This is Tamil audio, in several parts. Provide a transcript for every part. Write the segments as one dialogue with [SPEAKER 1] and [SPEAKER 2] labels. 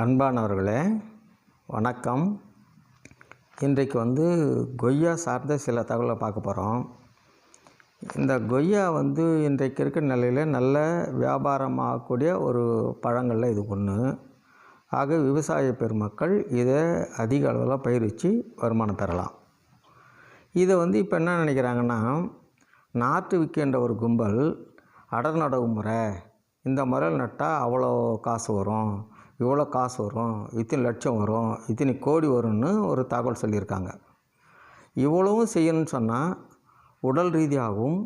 [SPEAKER 1] அன்பானவர்களே வணக்கம். இன்றைக்கு வந்து கொய்யா சார்ந்த சில தகவலை பார்க்க போகிறோம் இந்த கொய்யா வந்து இன்றைக்கு இருக்கிற நிலையில் நல்ல வியாபாரமாகக்கூடிய ஒரு பழங்களில் இது ஒன்று ஆக விவசாய பெருமக்கள் இதை அதிக அளவில் பயிரிச்சு வருமானம் பெறலாம். இதை வந்து இப்போ என்ன நினைக்கிறாங்கன்னா நாற்று விற்கின்ற ஒரு கும்பல் அடர் நடவு முறை இந்த முறையில் நட்டால் அவ்வளோ காசு வரும். இவ்வளோ காசு வரும் இத்தனை லட்சம் வரும் இத்தனை கோடி வரும்னு ஒரு தகவல் சொல்லியிருக்காங்க. இவ்வளவும் செய்யணும்னு சொன்னால் உடல் ரீதியாகவும்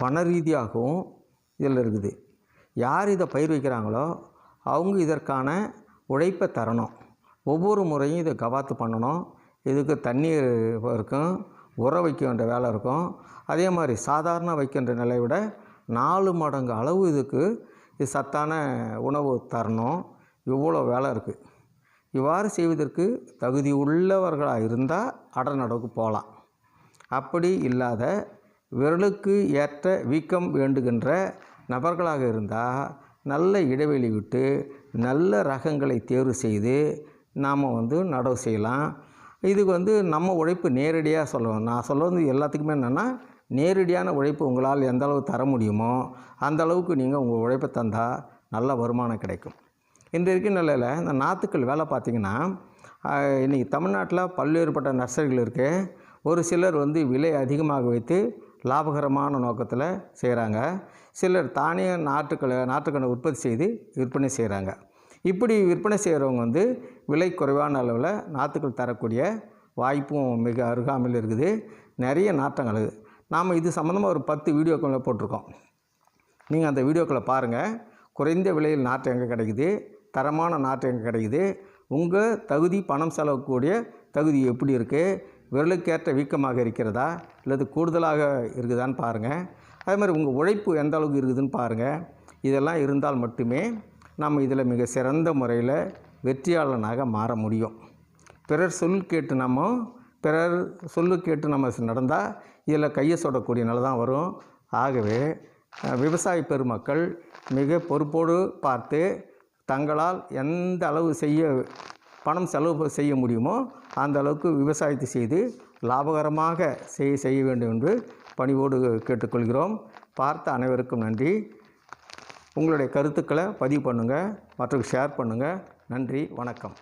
[SPEAKER 1] பண ரீதியாகவும் இதில் இருக்குது. யார் இதை பயிர் வைக்கிறாங்களோ அவங்க இதற்கான உழைப்பை தரணும். ஒவ்வொரு முறையும் இதை கவாத்து பண்ணணும். இதுக்கு தண்ணீர் இருக்கும் உர வைக்க வேண்டிய வேலை இருக்கும். அதே மாதிரி சாதாரண வைக்கின்ற நிலையை விட நாலு மடங்கு அளவு இதுக்கு இது சத்தான உணவு தரணும். இவ்வளோ வேலை இருக்குது இவ்வாறு செய்வதற்கு தகுதி உள்ளவர்களாக இருந்தால் அடநடவுக்கு நடவுக்கு போகலாம். அப்படி இல்லாத விரலுக்கு ஏற்ற வீக்கம் வேண்டுகின்ற நபர்களாக இருந்தால் நல்ல இடைவெளி விட்டு நல்ல ரகங்களை தேர்வு செய்து நாம் வந்து நடவு செய்யலாம். இதுக்கு வந்து நம்ம உழைப்பு நேரடியாக சொல்லுவோம். நான் சொல்லுவது எல்லாத்துக்குமே என்னென்னா நேரடியான உழைப்பு உங்களால் எந்த அளவு தர முடியுமோ அந்த அளவுக்கு நீங்கள் உங்கள் உழைப்பை தந்தால் நல்ல வருமானம் கிடைக்கும். இன்றைக்கு நிலையில் இந்த நாற்றுக்கள் வேலை பார்த்திங்கன்னா இன்றைக்கி தமிழ்நாட்டில் பல்வேறுபட்ட நர்சரிகள் இருக்குது ஒரு சிலர் வந்து விலை அதிகமாக வைத்து லாபகரமான நோக்கத்தில் செய்கிறாங்க சிலர் தானே நாற்றுக்களை நாற்றுக்கணை உற்பத்தி செய்து விற்பனை செய்கிறாங்க இப்படி விற்பனை செய்கிறவங்க வந்து விலை குறைவான அளவில் நாற்றுக்கள் தரக்கூடிய வாய்ப்பும் மிக அருகாமையில் இருக்குது. நிறைய நாற்றங்கள். நாம் இது சம்மந்தமாக ஒரு பத்து வீடியோக்களை போட்டிருக்கோம். நீங்கள் அந்த வீடியோக்களை பாருங்கள் குறைந்த விலையில் நாற்று எங்கே கிடைக்குது? தரமான நாற்று எங்கே கிடைக்குது? உங்கள் தகுதி பணம் செலவுக்கூடிய தகுதி எப்படி இருக்குது விரலுக்கேற்ற வீக்கமாக இருக்கிறதா? அல்லது கூடுதலாக இருக்குதான்னு பாருங்கள் அதே மாதிரி உங்கள் உழைப்பு எந்த அளவுக்கு இருக்குதுன்னு பாருங்கள் இதெல்லாம் இருந்தால் மட்டுமே நம்ம இதில் மிக சிறந்த முறையில் வெற்றியாளனாக மாற முடியும். பிறர் சொல் கேட்டு நம்ம பிறர் சொல்லு கேட்டு நம்ம நடந்தால் இதில் கையை சொடக்கூடிய நிலை தான் வரும். ஆகவே விவசாய பெருமக்கள் மிக பொறுப்போடு பார்த்து தங்களால் எந்த அளவு செய்ய பணம் செலவு செய்ய முடியுமோ அந்த அளவுக்கு விவசாயத்தை செய்து லாபகரமாக செய்ய செய்ய வேண்டும் என்று பணிவோடு கேட்டுக்கொள்கிறோம். பார்த்த அனைவருக்கும் நன்றி. உங்களுடைய கருத்துக்களை பதிவு பண்ணுங்கள் மற்றும் ஷேர் பண்ணுங்கள் நன்றி வணக்கம்.